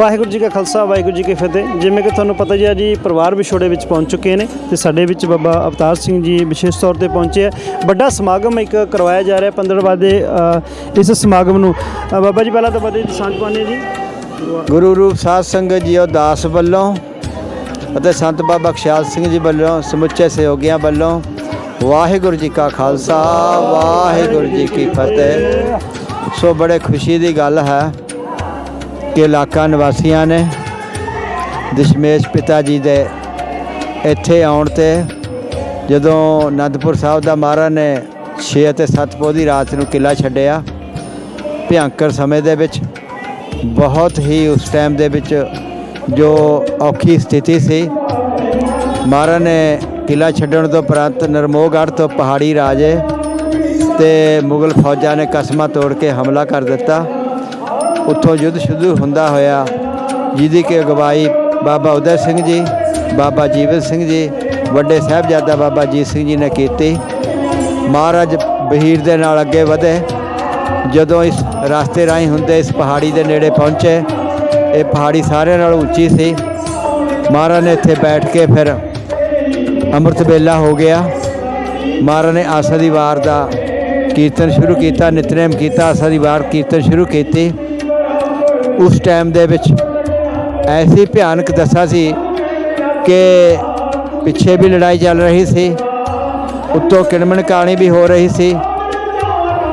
ਵਾਹਿਗੁਰੂ ਜੀ ਕਾ ਖਾਲਸਾ, ਵਾਹਿਗੁਰੂ ਜੀ ਕੀ ਫਤਿਹ। ਜਿਵੇਂ ਕਿ ਤੁਹਾਨੂੰ ਪਤਾ ਹੀ ਹੈ ਜੀ, ਪਰਿਵਾਰ ਵਿਛੋੜੇ ਵਿੱਚ ਪਹੁੰਚ ਚੁੱਕੇ ਨੇ ਤੇ ਸਾਡੇ ਵਿੱਚ ਬਾਬਾ ਅਵਤਾਰ ਸਿੰਘ ਜੀ ਵਿਸ਼ੇਸ਼ ਤੌਰ ਤੇ ਪਹੁੰਚੇ ਆ। ਵੱਡਾ ਸਮਾਗਮ ਇੱਕ ਕਰਵਾਇਆ ਜਾ ਰਿਹਾ ਪੰਦਰਵਾਂ ਦੇ ਇਸ ਸਮਾਗਮ ਨੂੰ। ਬਾਬਾ ਜੀ, ਪਹਿਲਾਂ ਤਾਂ ਬਦੇ ਦੀ ਸਾਂਝ ਪਾਉਂਦੇ ਜੀ। ਗੁਰੂ ਰੂਪ ਸਾਧ ਸੰਗਤ ਜੀ ਦਾਸ ਵੱਲੋਂ ਅਤੇ ਸੰਤ ਬਾਬਾ ਖਿਆਲ ਸਿੰਘ ਜੀ ਵੱਲੋਂ, ਸਮੁੱਚੇ ਸਹਿਯੋਗੀਆਂ ਵੱਲੋਂ ਵਾਹਿਗੁਰੂ ਜੀ ਕਾ ਖਾਲਸਾ, ਵਾਹਿਗੁਰੂ ਜੀ ਕੀ ਫਤਿਹ। ਸੋ ਬੜੇ ਖੁਸ਼ੀ ਦੀ ਗੱਲ ਹੈ। ਕਿ ਇਲਾਕਾ ਨਿਵਾਸੀਆਂ ਨੇ ਦਸ਼ਮੇਸ਼ ਪਿਤਾ ਜੀ ਦੇ ਇੱਥੇ ਆਉਣ ਤੇ ਜਦੋਂ ਅਨੰਦਪੁਰ ਸਾਹਿਬ ਦਾ ਮਹਾਰਾਜ ਨੇ 6 ਅਤੇ 7 ਪੋਹ ਰਾਤ ਨੂੰ ਕਿਲਾ ਛੱਡਿਆ, ਭਿਆੰਕਰ ਸਮੇਂ ਦੇ ਵਿੱਚ, ਬਹੁਤ ਹੀ ਉਸ ਟਾਈਮ ਦੇ ਵਿੱਚ ਜੋ ਔਖੀ ਸਥਿਤੀ ਸੀ, ਮਹਾਰਾਜ ਨੇ ਕਿਲਾ ਛੱਡਣ ਤੋਂ ਉਪਰੰਤ ਨਰਮੋਗੜ੍ਹ ਤੋਂ ਪਹਾੜੀ ਰਾਜੇ ਤੇ ਮੁਗਲ ਫੌਜਾਂ ਨੇ ਕਸਮਾਂ ਤੋੜ ਕੇ ਹਮਲਾ ਕਰ ਦਿੱਤਾ। ਉੱਥੋਂ ਯੁੱਧ ਸ਼ੁਰੂ ਹੁੰਦਾ ਹੋਇਆ, ਜਿਹਦੀ ਕਿ ਅਗਵਾਈ ਬਾਬਾ ਉਦੈ ਸਿੰਘ ਜੀ, ਬਾਬਾ ਜੀਵਨ ਸਿੰਘ ਜੀ, ਵੱਡੇ ਸਾਹਿਬਜ਼ਾਦਾ ਬਾਬਾ ਜੀਤ ਸਿੰਘ ਜੀ ਨੇ ਕੀਤੀ। ਮਹਾਰਾਜ ਬਹੀਰ ਦੇ ਨਾਲ ਅੱਗੇ ਵਧੇ। ਜਦੋਂ ਇਸ ਰਸਤੇ ਰਾਹੀਂ ਹੁੰਦੇ ਇਸ ਪਹਾੜੀ ਦੇ ਨੇੜੇ ਪਹੁੰਚੇ, ਇਹ ਪਹਾੜੀ ਸਾਰਿਆਂ ਨਾਲੋਂ ਉੱਚੀ ਸੀ। ਮਹਾਰਾਜ ਨੇ ਇੱਥੇ ਬੈਠ ਕੇ ਫਿਰ ਅੰਮ੍ਰਿਤ ਵੇਲਾ ਹੋ ਗਿਆ। ਮਹਾਰਾਜ ਨੇ ਆਸਾ ਦੀ ਵਾਰ ਦਾ ਕੀਰਤਨ ਸ਼ੁਰੂ ਕੀਤਾ, ਨਿਤਨੇਮ ਕੀਤਾ, ਆਸਾ ਦੀ ਵਾਰ ਕੀਰਤਨ ਸ਼ੁਰੂ ਕੀਤੀ। ਉਸ ਟਾਈਮ ਦੇ ਵਿੱਚ ਐਸੀ ਭਿਆਨਕ ਦਸ਼ਾ ਸੀ ਕਿ ਪਿੱਛੇ ਵੀ ਲੜਾਈ ਚੱਲ ਰਹੀ ਸੀ, ਉੱਤੋਂ ਕਿਣਮਣ ਕਹਾਣੀ ਵੀ ਹੋ ਰਹੀ ਸੀ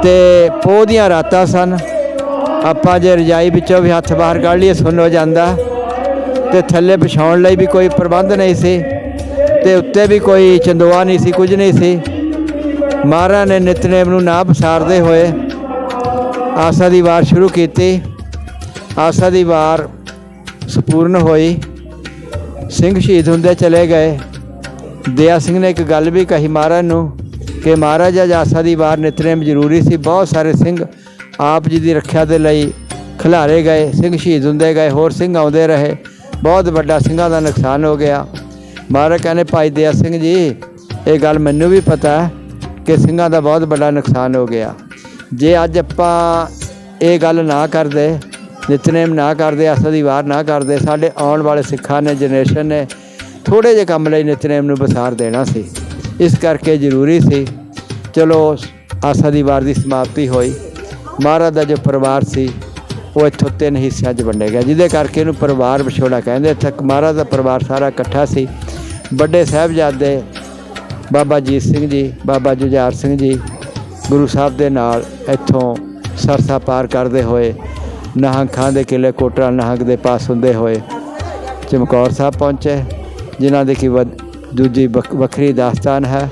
ਤੇ ਪੋਹ ਦੀਆਂ ਰਾਤਾਂ ਸਨ। ਆਪਾਂ ਜੇ ਰਜਾਈ ਵਿੱਚੋਂ ਵੀ ਹੱਥ ਬਾਹਰ ਕੱਢ ਲਈਏ, ਸੁੰਨ ਹੋ ਜਾਂਦਾ। ਤੇ ਥੱਲੇ ਵਿਛਾਉਣ ਲਈ ਵੀ ਕੋਈ ਪ੍ਰਬੰਧ ਨਹੀਂ ਸੀ ਤੇ ਉੱਤੇ ਵੀ ਕੋਈ ਚੰਦੋਆ ਨਹੀਂ ਸੀ, ਕੁਝ ਨਹੀਂ ਸੀ। ਮਹਾਰਾਜ ਨੇ ਨਿਤਨੇਮ ਨੂੰ ਨਾ ਵਿਸਾਰਦੇ ਹੋਏ ਆਸਾ ਦੀ ਵਾਰ ਸ਼ੁਰੂ ਕੀਤੀ। ਆਸਾ ਦੀ ਵਾਰ ਸੰਪੂਰਨ ਹੋਈ। ਸਿੰਘ ਸ਼ਹੀਦ ਹੁੰਦੇ ਚਲੇ ਗਏ। ਦਇਆ ਸਿੰਘ ਨੇ ਇੱਕ ਗੱਲ ਵੀ ਕਹੀ ਮਹਾਰਾਜ ਨੂੰ ਕਿ ਮਹਾਰਾਜ ਅੱਜ ਆਸਾ ਦੀ ਵਾਰ ਨਿਤਨੇਮ ਜ਼ਰੂਰੀ ਸੀ। ਬਹੁਤ ਸਾਰੇ ਸਿੰਘ ਆਪ ਜੀ ਦੀ ਰੱਖਿਆ ਦੇ ਲਈ ਖਿਲਾਰੇ ਗਏ। ਸਿੰਘ ਸ਼ਹੀਦ ਹੁੰਦੇ ਗਏ। ਹੋਰ ਸਿੰਘ ਆਉਂਦੇ ਰਹੇ। ਬਹੁਤ ਵੱਡਾ ਸਿੰਘਾਂ ਦਾ ਨੁਕਸਾਨ ਹੋ ਗਿਆ। ਮਹਾਰਾਜ ਕਹਿੰਦੇ, ਭਾਈ ਦਇਆ ਸਿੰਘ ਜੀ, ਇਹ ਗੱਲ ਮੈਨੂੰ ਵੀ ਪਤਾ ਹੈ ਕਿ ਸਿੰਘਾਂ ਦਾ ਬਹੁਤ ਵੱਡਾ ਨੁਕਸਾਨ ਹੋ ਗਿਆ। ਜੇ ਅੱਜ ਆਪਾਂ ਇਹ ਗੱਲ ਨਾ ਕਰਦੇ ਨਿਤਨੇਮ ਨਾ ਕਰਦੇ ਆਸਾ ਦੀ ਵਾਰ ਨਾ ਕਰਦੇ, ਸਾਡੇ ਆਉਣ ਵਾਲੇ ਸਿੱਖਾਂ ਨੇ ਜਨਰੇਸ਼ਨ ਨੇ ਥੋੜੇ ਜਿਹੇ ਕੰਮ ਲਈ ਨਿਤਨੇਮ ਨੂੰ ਵਿਸਾਰ ਦੇਣਾ ਸੀ। ਇਸ ਕਰਕੇ ਜ਼ਰੂਰੀ ਸੀ, ਚਲੋ ਆਸਾ ਦੀ ਵਾਰ ਦੀ ਸਮਾਪਤੀ ਹੋਈ। ਮਹਾਰਾਜ ਦਾ ਜੋ ਪਰਿਵਾਰ ਸੀ, ਉਹ ਇੱਥੋਂ ਤਿੰਨ ਹਿੱਸਿਆਂ 'ਚ ਵੰਡੇ ਗਿਆ ਜਿਹਦੇ ਕਰਕੇ ਇਹਨੂੰ ਪਰਿਵਾਰ ਵਿਛੋੜਾ ਕਹਿੰਦੇ। ਇੱਥੇ ਮਹਾਰਾਜ ਦਾ ਪਰਿਵਾਰ ਸਾਰਾ ਇਕੱਠਾ ਸੀ। ਵੱਡੇ ਸਾਹਿਬਜ਼ਾਦੇ ਬਾਬਾ ਜੀਤ ਸਿੰਘ ਜੀ, ਬਾਬਾ ਜੁਝਾਰ ਸਿੰਘ ਜੀ, ਗੁਰੂ ਸਾਹਿਬ ਦੇ ਨਾਲ ਇੱਥੋਂ ਸਰਸਾ ਪਾਰ ਕਰਦੇ ਹੋਏ ਨਹੰਗ ਖਾਂ ਦੇ ਕਿਲੇ ਕੋਟਰਾ ਨਹੰਗ ਦੇ ਪਾਸ ਹੁੰਦੇ ਹੋਏ ਚਮਕੌਰ ਸਾਹਿਬ ਪਹੁੰਚੇ, ਜਿਨ੍ਹਾਂ ਦੇ ਕੀ ਵ- ਦੂਜੀ ਵੱਖ- ਵੱਖਰੀ ਦਾਸਤਾਨ ਹੈ।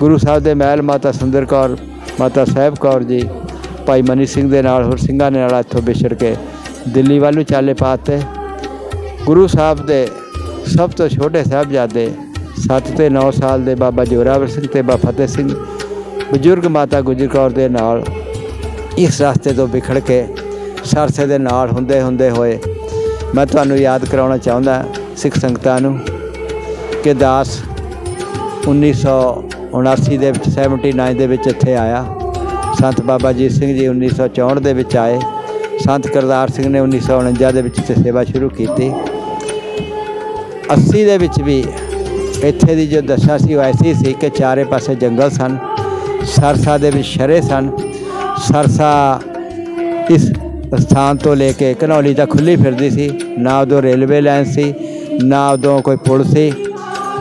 ਗੁਰੂ ਸਾਹਿਬ ਦੇ ਮਹਿਲ ਮਾਤਾ ਸੁੰਦਰ ਕੌਰ, ਮਾਤਾ ਸਾਹਿਬ ਕੌਰ ਜੀ, ਭਾਈ ਮਨੀ ਸਿੰਘ ਦੇ ਨਾਲ ਹੋਰ ਸਿੰਘਾਂ ਦੇ ਨਾਲ ਇੱਥੋਂ ਵਿਛੜ ਕੇ ਦਿੱਲੀ ਵੱਲ ਨੂੰ ਚਾਲੇ ਪਾਤੇ ਗੁਰੂ ਸਾਹਿਬ ਦੇ ਸਭ ਤੋਂ ਛੋਟੇ ਸਾਹਿਬਜ਼ਾਦੇ 7 ਤੇ 9 ਸਾਲ ਦੇ ਬਾਬਾ ਜੋਰਾਵਰ ਸਿੰਘ ਤੇ ਬਾਬਾ ਫਤਿਹ ਸਿੰਘ, ਬਜ਼ੁਰਗ ਮਾਤਾ ਗੁਜਰ ਕੌਰ ਦੇ ਨਾਲ ਇਸ ਰਸਤੇ ਤੋਂ ਵਿਖੜ ਕੇ ਸਰਸੇ ਦੇ ਨਾਲ ਹੁੰਦੇ ਹੁੰਦੇ ਹੋਏ ਮੈਂ ਤੁਹਾਨੂੰ ਯਾਦ ਕਰਾਉਣਾ ਚਾਹੁੰਦਾ ਸਿੱਖ ਸੰਗਤਾਂ ਨੂੰ ਕਿ ਦਾਸ 1979 ਦੇ ਵਿੱਚ 79 ਦੇ ਵਿੱਚ ਇੱਥੇ ਆਇਆ। ਸੰਤ ਬਾਬਾ ਜੀਤ ਸਿੰਘ ਜੀ 1964 ਦੇ ਵਿੱਚ ਆਏ। ਸੰਤ ਕਰਤਾਰ ਸਿੰਘ ਨੇ 1949 ਦੇ ਵਿੱਚ ਇੱਥੇ ਸੇਵਾ ਸ਼ੁਰੂ ਕੀਤੀ। 80 ਦੇ ਵਿੱਚ ਵੀ ਇੱਥੇ ਦੀ ਜੋ ਦਸ਼ਾ ਸੀ, ਉਹ ਐਸੀ ਸੀ ਕਿ ਚਾਰੇ ਪਾਸੇ ਜੰਗਲ ਸਨ, ਸਰਸਾ ਦੇ ਵਿੱਚ ਸ਼ਰੇ ਸਨ। ਸਰਸਾ ਇਸ ਸਥਾਨ ਤੋਂ ਲੈ ਕੇ ਘਨੌਲੀ ਤੱਕ ਖੁੱਲੀ ਫਿਰਦੀ ਸੀ। ਨਾ ਉਦੋਂ ਰੇਲਵੇ ਲਾਈਨ ਸੀ, ਨਾ ਉਦੋਂ ਕੋਈ ਪੁਲ ਸੀ।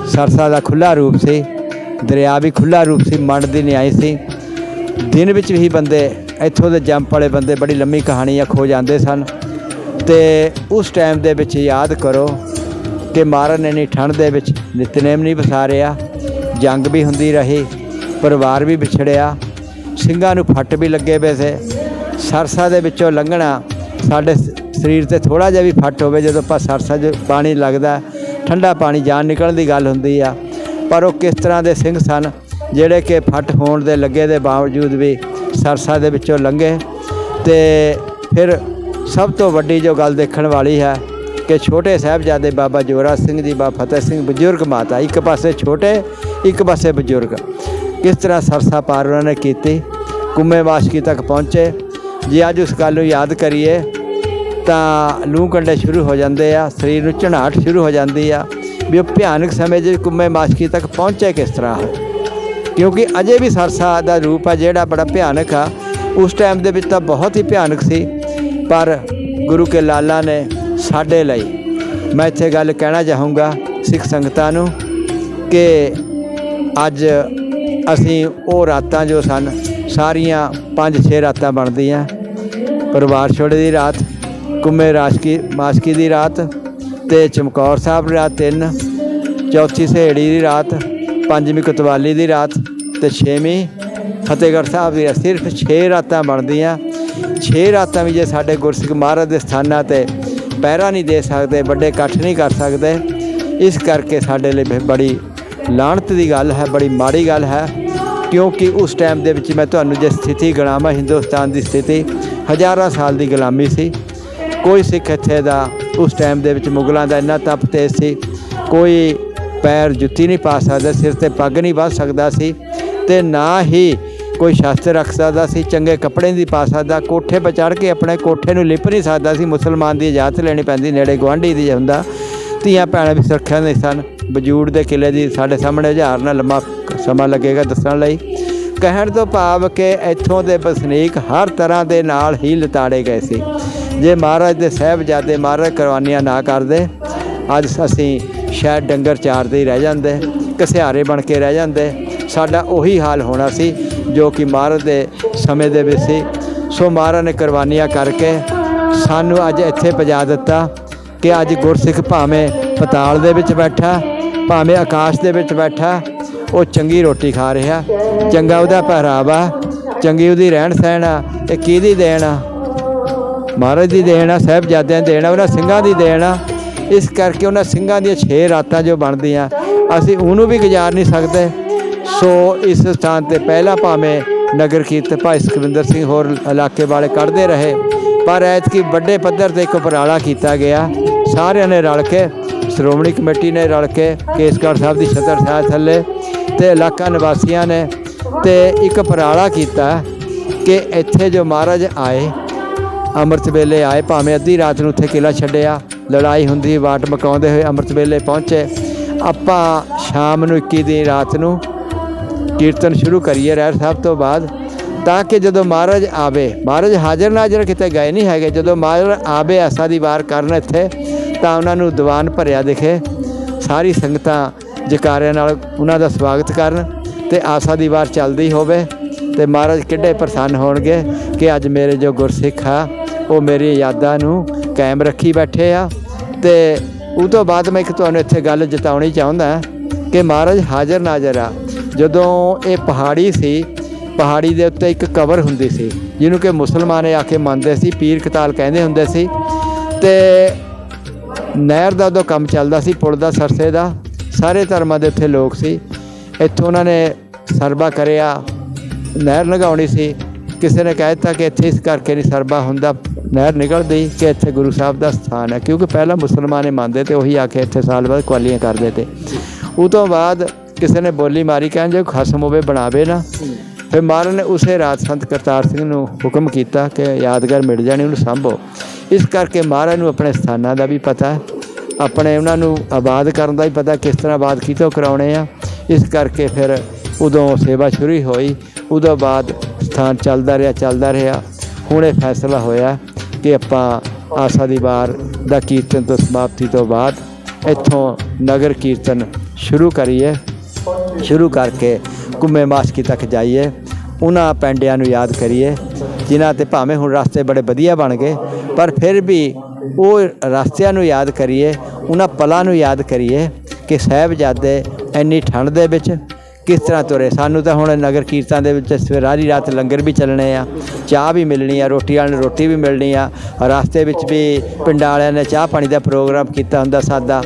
ਸਰਸਾ ਦਾ ਖੁੱਲਾ ਰੂਪ ਸੀ, ਦਰਿਆ ਵੀ ਖੁੱਲਾ ਰੂਪ ਸੀ ਮੰਡ ਦੀ ਨਿਆਈ ਸੀ। ਦਿਨ ਵਿੱਚ ਵੀ ਬੰਦੇ ਇੱਥੋਂ ਦੇ ਜੰਪ ਵਾਲੇ ਬੰਦੇ ਬੜੀ ਲੰਮੀ ਕਹਾਣੀ ਆ ਖੋ ਜਾਂਦੇ ਸਨ। ਤੇ ਉਸ ਟਾਈਮ ਦੇ ਵਿੱਚ ਯਾਦ ਕਰੋ ਕਿ ਮਾਰਨ ਨੇ ਨਹੀਂ ਠੰਡ ਦੇ ਵਿੱਚ ਨਿਤਨੇਮ ਨਹੀਂ ਵਿਸਾਰਿਆ। ਜੰਗ ਵੀ ਹੁੰਦੀ ਰਹੀ, ਪਰਿਵਾਰ ਵੀ ਵਿਛੜਿਆ। ਸਿੰਘਾਂ ਨੂੰ ਫੱਟ ਵੀ ਲੱਗੇ ਪਏ ਸੀ। ਸਰਸਾ ਦੇ ਵਿੱਚੋਂ ਲੰਘਣਾ ਸਾਡੇ ਸ- ਸਰੀਰ ਤੇ ਥੋੜਾ ਜਿਹਾ ਵੀ ਫੱਟ ਹੋਵੇ ਜਦੋਂ ਆਪਾਂ ਸਰਸਾ 'ਚ ਪਾਣੀ ਲੱਗਦਾ ਠੰਡਾ ਪਾਣੀ ਜਾਨ ਨਿਕਲਣ ਦੀ ਗੱਲ ਹੁੰਦੀ ਆ। ਪਰ ਉਹ ਕਿਸ ਤਰ੍ਹਾਂ ਦੇ ਸਿੰਘ ਸਨ ਜਿਹੜੇ ਕਿ ਫੱਟ ਹੋਣ ਦੇ ਲੱਗੇ ਦੇ ਬਾਵਜੂਦ ਵੀ ਸਰਸਾ ਦੇ ਵਿੱਚੋਂ ਲੰਘੇ। ਤੇ ਫਿਰ ਸਭ ਤੋਂ ਵੱਡੀ ਜੋ ਗੱਲ ਦੇਖਣ ਵਾਲੀ ਹੈ ਕਿ ਛੋਟੇ ਸਾਹਿਬਜ਼ਾਦੇ ਬਾਬਾ ਜੋਰਾ ਸਿੰਘ ਜੀ, ਬਾਬਾ ਫਤਿਹ ਸਿੰਘ ਬਜ਼ੁਰਗ ਮਾਤਾ, ਇੱਕ ਪਾਸੇ ਛੋਟੇ, ਇੱਕ ਪਾਸੇ ਬਜ਼ੁਰਗ। ਕਿਸ ਤਰ੍ਹਾਂ ਸਰਸਾ ਪਾਰ ਉਹਨਾਂ ਨੇ ਕੀਤੀ? ਕੁੰਮੇ ਵਾਸ਼ਕੀ ਤੱਕ ਪਹੁੰਚੇ। ਜੇ ਅੱਜ ਉਸ ਗੱਲ ਨੂੰ ਯਾਦ ਕਰੀਏ, ਤਾਂ ਲੂੰ ਕੰਡੇ ਸ਼ੁਰੂ ਹੋ ਜਾਂਦੇ ਆ, ਸਰੀਰ ਨੂੰ ਝਣਾਟ ਸ਼ੁਰੂ ਹੋ ਜਾਂਦੀ ਆ, ਵੀ ਉਹ ਭਿਆਨਕ ਸਮੇਂ ਜੇ ਕੁੰਮੇ ਮਾਸ਼ਕੀ ਤੱਕ ਪਹੁੰਚੇ ਕਿਸ ਤਰ੍ਹਾਂ ਕਿਉਂਕਿ ਅਜੇ ਵੀ ਸਰਸਾ ਦਾ ਰੂਪ ਆ ਜਿਹੜਾ ਬੜਾ ਭਿਆਨਕ ਆ, ਉਸ ਟਾਈਮ ਦੇ ਵਿੱਚ ਤਾਂ ਬਹੁਤ ਹੀ ਭਿਆਨਕ ਸੀ, ਪਰ ਗੁਰੂ ਕੇ ਲਾਲਾ ਨੇ ਸਾਡੇ ਲਈ, ਮੈਂ ਇੱਥੇ ਗੱਲ ਕਹਿਣਾ ਚਾਹੂੰਗਾ ਸਿੱਖ ਸੰਗਤਾਂ ਨੂੰ, ਕਿ ਅੱਜ ਅਸੀਂ ਉਹ ਰਾਤਾਂ ਜੋ ਸਨ ਸਾਰੀਆਂ 5-6 ਰਾਤਾਂ ਬਣਦੀਆਂ। ਪਰਿਵਾਰ ਛੋੜੇ ਦੀ ਰਾਤ, ਕੁੰਮੇ ਰਾਸ਼ਕੀ, ਮਾਸ਼ਕੀ ਦੀ ਰਾਤ ਤੇ ਚਮਕੌਰ ਸਾਹਿਬ ਦੀ ਰਾਤ ਤਿੰਨ, ਚੌਥੀ ਸਹੇੜੀ ਦੀ ਰਾਤ, ਪੰਜਵੀਂ ਕੁਤਵਾਲੀ ਦੀ ਰਾਤ ਤੇ ਛੇਵੀਂ ਫਤਿਹਗੜ੍ਹ ਸਾਹਿਬ ਦੀ ਰਾਤ। ਸਿਰਫ 6 ਰਾਤਾਂ ਬਣਦੀਆਂ। 6 ਰਾਤਾਂ ਵੀ ਜੇ ਸਾਡੇ ਗੁਰਸਿੱਖ ਮਹਾਰਾਜ ਦੇ ਸਥਾਨਾਂ ਤੇ ਪਹਿਰਾ ਨਹੀਂ ਦੇ ਸਕਦੇ, ਵੱਡੇ ਇਕੱਠ ਨਹੀਂ ਕਰ ਸਕਦੇ, ਇਸ ਕਰਕੇ ਸਾਡੇ ਲਈ ਬੜੀ ਲਾਣਤ ਦੀ ਗੱਲ ਹੈ, ਬੜੀ ਮਾੜੀ ਗੱਲ ਹੈ। ਕਿਉਂਕਿ ਉਸ ਟਾਈਮ ਦੇ ਵਿੱਚ ਮੈਂ ਤੁਹਾਨੂੰ ਜੇ ਸਥਿਤੀ ਗਣਾਵਾਂ, ਹਿੰਦੁਸਤਾਨ ਦੀ ਸਥਿਤੀ, ਹਜ਼ਾਰਾਂ ਸਾਲ ਦੀ ਗੁਲਾਮੀ ਸੀ। ਕੋਈ ਸਿੱਖ ਇੱਥੇ ਦਾ ਉਸ ਟਾਈਮ ਦੇ ਵਿੱਚ ਮੁਗਲਾਂ ਦਾ ਇੰਨਾ ਤਪ ਤੇਜ਼ ਸੀ। ਕੋਈ ਪੈਰ ਜੁੱਤੀ ਨਹੀਂ ਪਾ ਸਕਦਾ, ਸਿਰ ਤੇ ਪੱਗ ਨਹੀਂ ਬੰਨ੍ਹ ਸਕਦਾ ਸੀ ਤੇ ਨਾ ਹੀ ਕੋਈ ਸ਼ਸਤਰ ਰੱਖ ਸਕਦਾ ਸੀ, ਚੰਗੇ ਕੱਪੜੇ ਨਹੀਂ ਪਾ ਸਕਦਾ, ਕੋਠੇ 'ਤੇ ਚੜ੍ਹ ਕੇ ਆਪਣੇ ਕੋਠੇ ਨੂੰ ਲਿਪ ਨਹੀਂ ਸਕਦਾ ਸੀ। ਮੁਸਲਮਾਨ ਦੀ ਇਜਾਜ਼ਤ ਲੈਣੀ ਪੈਂਦੀ, ਨੇੜੇ ਗੁਆਂਢੀ ਦੀ ਹੁੰਦਾ। ਧੀਆਂ ਭੈਣਾਂ ਵੀ ਸੁਰੱਖਿਆ ਨਹੀਂ ਸਨ। ਬਜੂੜ ਦੇ ਕਿਲੇ ਦੀ ਸਾਡੇ ਸਾਹਮਣੇ ਹਜ਼ਾਰ ਨਾਲ ਲੰਮਾ ਸਮਾਂ ਲੱਗੇਗਾ ਦੱਸਣ ਲਈ। ਕਹਿਣ ਤੋਂ ਭਾਵ ਕਿ ਇੱਥੋਂ ਦੇ ਵਸਨੀਕ ਹਰ ਤਰ੍ਹਾਂ ਦੇ ਨਾਲ ਹੀ ਲਤਾੜੇ ਗਏ ਸੀ। ਜੇ ਮਹਾਰਾਜ ਦੇ ਸਾਹਿਬਜ਼ਾਦੇ ਮਹਾਰਾਜ ਕੁਰਬਾਨੀਆਂ ਨਾ ਕਰਦੇ, ਅੱਜ ਅਸੀਂ ਸ਼ਾਇਦ ਡੰਗਰ ਚਾਰਦੇ ਹੀ ਰਹਿ ਜਾਂਦੇ, ਘਸਿਆਰੇ ਬਣ ਕੇ ਰਹਿ ਜਾਂਦੇ। ਸਾਡਾ ਉਹੀ ਹਾਲ ਹੋਣਾ ਸੀ ਜੋ ਕਿ ਮਹਾਰਾਜ ਦੇ ਸਮੇਂ ਦੇ ਵਿੱਚ ਸੀ। ਸੋ ਮਹਾਰਾਜ ਨੇ ਕੁਰਬਾਨੀਆਂ ਕਰਕੇ ਸਾਨੂੰ ਅੱਜ ਇੱਥੇ ਪਜਾ ਦਿੱਤਾ। ਕਿ ਅੱਜ ਗੁਰਸਿੱਖ ਭਾਵੇਂ ਪਤਾਲ ਦੇ ਵਿੱਚ ਬੈਠਾ, ਭਾਵੇਂ ਆਕਾਸ਼ ਦੇ ਵਿੱਚ ਬੈਠਾ, ਉਹ ਚੰਗੀ ਰੋਟੀ ਖਾ ਰਿਹਾ। ਚੰਗਾ ਉਹਦਾ ਪਹਿਰਾਵਾ, ਚੰਗੀ ਉਹਦੀ ਰਹਿਣ ਸਹਿਣ ਆ, ਇਹ ਕਿਹਦੀ ਦੇਣ ਆ? ਮਹਾਰਾਜ ਦੀ ਦੇਣ ਆ, ਸਾਹਿਬਜ਼ਾਦਿਆਂ ਦੀ ਦੇਣ ਆ, ਉਹਨਾਂ ਸਿੰਘਾਂ ਦੀ ਦੇਣ ਆ। ਇਸ ਕਰਕੇ ਉਹਨਾਂ ਸਿੰਘਾਂ ਦੀਆਂ 6 ਰਾਤਾਂ ਜੋ ਬਣਦੀਆਂ, ਅਸੀਂ ਉਹਨੂੰ ਵੀ ਗੁਜ਼ਾਰ ਨਹੀਂ ਸਕਦੇ। ਸੋ ਇਸ ਸਥਾਨ ਤੇ ਪਹਿਲਾ ਭਾਵੇਂ ਨਗਰ ਕੀਰਤਨ ਭਾਈ ਸੁਖਵਿੰਦਰ ਸਿੰਘ ਹੋਰ ਇਲਾਕੇ ਵਾਲੇ ਕੱਢਦੇ ਰਹੇ, ਪਰ ਐਤਕੀ ਵੱਡੇ ਪੱਧਰ ਤੇ ਇੱਕ ਉਪਰਾਲਾ ਕੀਤਾ ਗਿਆ। ਸਾਰਿਆਂ ਨੇ ਰਲ ਕੇ, ਸ਼੍ਰੋਮਣੀ ਕਮੇਟੀ ਨੇ ਰਲ ਕੇ ਕੇਸਗੜ੍ਹ ਸਾਹਿਬ ਦੀ ਛਤਰ ਛਾਇਆ ਥੱਲੇ ਤੇ ਇਲਾਕਾ ਨਿਵਾਸੀਆਂ ਨੇ ਤੇ ਇੱਕ ਪਰਾਲਾ ਕੀਤਾ ਕਿ ਇੱਥੇ ਜੋ ਮਹਾਰਾਜ ਆਏ, ਅੰਮ੍ਰਿਤ ਵੇਲੇ ਆਏ, ਭਾਵੇਂ ਅੱਧੀ ਰਾਤ ਨੂੰ ਉੱਥੇ ਕਿਲਾ ਛੱਡਿਆ, ਲੜਾਈ ਹੁੰਦੀ, ਵਾਟ ਮਕਾਉਂਦੇ ਹੋਏ ਅੰਮ੍ਰਿਤ ਵੇਲੇ ਪਹੁੰਚੇ, ਆਪਾਂ ਸ਼ਾਮ ਨੂੰ 21 ਦੀ ਰਾਤ ਨੂੰ ਕੀਰਤਨ ਸ਼ੁਰੂ ਕਰੀਏ ਰਹਿਰ ਸਾਹਿਬ ਤੋਂ ਬਾਅਦ, ਤਾਂ ਕਿ ਜਦੋਂ ਮਹਾਰਾਜ ਆਵੇ, ਮਹਾਰਾਜ ਹਾਜ਼ਰ ਨਾਜ਼ਰ ਕਿਤੇ ਗਏ ਨਹੀਂ ਹੈਗੇ, ਜਦੋਂ ਮਹਾਰਾਜ ਆਵੇ ਐਸਾ ਦੀ ਵਾਰ ਕਰਨ ਇੱਥੇ ਤਾਂ ਉਹਨਾਂ ਨੂੰ ਦੀਵਾਨ ਭਰਿਆ ਦਿਖੇ। ਸਾਰੀ ਸੰਗਤਾਂ ਜਕਾਰਿਆਂ ਨਾਲ ਉਹਨਾਂ ਦਾ ਸਵਾਗਤ ਕਰਨ ਤੇ ਆਸਾ ਦੀ ਵਾਰ ਚੱਲਦੀ ਹੋਵੇ ਤੇ ਮਹਾਰਾਜ ਕਿੱਡੇ ਪ੍ਰਸੰਨ ਹੋਣਗੇ ਕਿ ਅੱਜ ਮੇਰੇ ਜੋ ਗੁਰਸਿੱਖ ਆ, ਉਹ ਮੇਰੀ ਯਾਦਾਂ ਨੂੰ ਕਾਇਮ ਰੱਖੀ ਬੈਠੇ ਆ। ਤੇ ਉਹ ਤੋਂ ਬਾਅਦ ਮੈਂ ਇੱਕ ਤੁਹਾਨੂੰ ਇੱਥੇ ਗੱਲ ਜਤਾਉਣੀ ਚਾਹੁੰਦਾ ਕਿ ਮਹਾਰਾਜ ਹਾਜ਼ਰ ਨਾਜ਼ਰ ਆ। ਜਦੋਂ ਇਹ ਪਹਾੜੀ ਸੀ, ਪਹਾੜੀ ਦੇ ਉੱਤੇ ਇੱਕ ਕਬਰ ਹੁੰਦੀ ਸੀ, ਜਿਹਨੂੰ ਕਿ ਮੁਸਲਮਾਨ ਆ ਕੇ ਮੰਨਦੇ ਸੀ, ਪੀਰ ਕਤਾਲ ਕਹਿੰਦੇ ਹੁੰਦੇ ਸੀ। ਤੇ ਨਹਿਰ ਦਾ ਉਦੋਂ ਕੰਮ ਚੱਲਦਾ ਸੀ, ਪੁਲ ਦਾ, ਸਰਸੇ ਦਾ। ਸਾਰੇ ਧਰਮਾਂ ਦੇ ਉੱਥੇ ਲੋਕ ਸੀ। ਇੱਥੋਂ ਉਹਨਾਂ ਨੇ ਸਰਬਾ ਕਰਿਆ, ਨਹਿਰ ਲਗਾਉਣੀ ਸੀ। ਕਿਸੇ ਨੇ ਕਹਿ ਦਿੱਤਾ ਕਿ ਇੱਥੇ ਇਸ ਕਰਕੇ ਨਹੀਂ ਸਰਬਾ ਹੁੰਦਾ, ਨਹਿਰ ਨਿਕਲਦੀ ਕਿ ਇੱਥੇ ਗੁਰੂ ਸਾਹਿਬ ਦਾ ਸਥਾਨ ਹੈ। ਕਿਉਂਕਿ ਪਹਿਲਾਂ ਮੁਸਲਮਾਨ ਇਹ ਮੰਨਦੇ ਤੇ ਉਹੀ ਆ ਕੇ ਇੱਥੇ ਸਾਲ ਬਾਅਦ ਕੁਆਲੀਆਂ ਕਰਦੇ ਤੇ। ਉਹ ਤੋਂ ਬਾਅਦ ਕਿਸੇ ਨੇ ਬੋਲੀ ਮਾਰੀ ਕਹਿੰਦੇ ਜੇ ਖਸਮ ਹੋਵੇ ਬਣਾਵੇ ਨਾ। ਫਿਰ ਮਹਾਰਾਜ ਨੇ ਉਸੇ ਰਾਤ ਸੰਤ ਕਰਤਾਰ ਸਿੰਘ ਨੂੰ ਹੁਕਮ ਕੀਤਾ ਕਿ ਯਾਦਗਾਰ ਮਿਲ ਜਾਣੀ, ਉਹਨੂੰ ਸੰਭੋ। ਇਸ ਕਰਕੇ ਮਹਾਰਾਜ ਨੂੰ ਆਪਣੇ ਸਥਾਨਾਂ ਦਾ ਵੀ ਪਤਾ ਆਪਣੇ ਉਹਨਾਂ ਨੂੰ ਆਬਾਦ ਕਰਨ ਦਾ ਵੀ ਪਤਾ ਕਿਸ ਤਰ੍ਹਾਂ ਆਬਾਦ ਕਿਤੋਂ ਕਰਾਉਣੇ ਆ। ਇਸ ਕਰਕੇ ਫਿਰ ਉਦੋਂ ਸੇਵਾ ਸ਼ੁਰੂ ਹੋਈ। ਉਦੋਂ ਬਾਅਦ ਸਥਾਨ ਚੱਲਦਾ ਰਿਹਾ ਚੱਲਦਾ ਰਿਹਾ। ਹੁਣ ਇਹ ਫੈਸਲਾ ਹੋਇਆ ਕਿ ਆਪਾਂ ਆਸਾ ਦੀ ਵਾਰ ਦਾ ਕੀਰਤਨ ਤੋਂ ਸਮਾਪਤੀ ਤੋਂ ਬਾਅਦ ਇੱਥੋਂ ਨਗਰ ਕੀਰਤਨ ਸ਼ੁਰੂ ਕਰੀਏ। ਸ਼ੁਰੂ ਕਰਕੇ ਕੁੰਮੇ ਮਾਸਕੀ ਤੱਕ ਜਾਈਏ। ਉਹਨਾਂ ਪੈਂਡਿਆਂ ਨੂੰ ਯਾਦ ਕਰੀਏ। ਜਿਨ੍ਹਾਂ ਤੇ ਭਾਵੇਂ ਹੁਣ ਰਸਤੇ ਬੜੇ ਵਧੀਆ ਬਣ ਗਏ, ਪਰ ਫਿਰ ਵੀ ਉਹ ਰਸਤਿਆਂ ਨੂੰ ਯਾਦ ਕਰੀਏ, ਉਹਨਾਂ ਪਲਾਂ ਨੂੰ ਯਾਦ ਕਰੀਏ ਕਿ ਸਾਹਿਬਜ਼ਾਦੇ ਇੰਨੀ ਠੰਡ ਦੇ ਵਿੱਚ ਕਿਸ ਤਰ੍ਹਾਂ ਤੁਰੇ। ਸਾਨੂੰ ਤਾਂ ਹੁਣ ਨਗਰ ਕੀਰਤਨ ਦੇ ਵਿੱਚ ਸਵੇਰਾਰੀ ਰਾਤ ਲੰਗਰ ਵੀ ਚੱਲਣੇ ਆ, ਚਾਹ ਵੀ ਮਿਲਣੀ ਆ, ਰੋਟੀ ਵਾਲਿਆਂ ਨੂੰ ਰੋਟੀ ਵੀ ਮਿਲਣੀ ਆ, ਰਸਤੇ ਵਿੱਚ ਵੀ ਪਿੰਡਾਂ ਵਾਲਿਆਂ ਨੇ ਚਾਹ ਪਾਣੀ ਦਾ ਪ੍ਰੋਗਰਾਮ ਕੀਤਾ ਹੁੰਦਾ ਸਾਦਾ।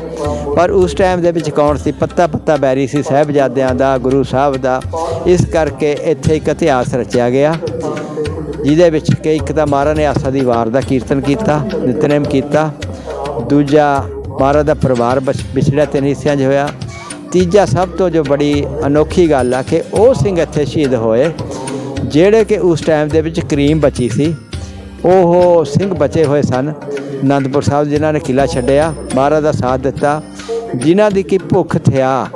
ਪਰ ਉਸ ਟਾਈਮ ਦੇ ਵਿੱਚ ਕੌਣ ਸੀ? ਪੱਤਾ ਪੱਤਾ ਬੈਰੀ ਸੀ, ਸਾਹਿਬਜ਼ਾਦਿਆਂ ਦਾ, ਗੁਰੂ ਸਾਹਿਬ ਦਾ। ਇਸ ਕਰਕੇ ਇੱਥੇ ਇੱਕ ਇਤਿਹਾਸ ਰਚਿਆ ਗਿਆ। ਜਿਹਦੇ ਵਿੱਚ ਕਿ ਇੱਕ ਤਾਂ ਮਹਾਰਾਜ ਨੇ ਆਸਾ ਦੀ ਵਾਰ ਦਾ ਕੀਰਤਨ ਕੀਤਾ, ਨਿਤਨੇਮ ਕੀਤਾ, ਦੂਜਾ ਮਹਾਰਾਜ ਦਾ ਪਰਿਵਾਰ ਬਚ- ਵਿਛੜਿਆ ਤਿੰਨ ਹਿੱਸਿਆਂ 'ਚ ਹੋਇਆ, ਤੀਜਾ ਸਭ ਤੋਂ ਜੋ ਬੜੀ ਅਨੋਖੀ ਗੱਲ ਆ ਕਿ ਉਹ ਸਿੰਘ ਇੱਥੇ ਸ਼ਹੀਦ ਹੋਏ, ਜਿਹੜੇ ਕਿ ਉਸ ਟਾਈਮ ਦੇ ਵਿੱਚ ਕਰੀਮ ਬਚੀ ਸੀ, ਉਹ ਸਿੰਘ ਬਚੇ ਹੋਏ ਸਨ, ਅਨੰਦਪੁਰ ਸਾਹਿਬ ਜਿਨ੍ਹਾਂ ਨੇ ਕਿਲਾ ਛੱਡਿਆ, ਮਹਾਰਾਜ ਦਾ ਸਾਥ ਦਿੱਤਾ, ਜਿਨ੍ਹਾਂ ਦੀ ਕੀ ਭੁੱਖ ਥਿਆ,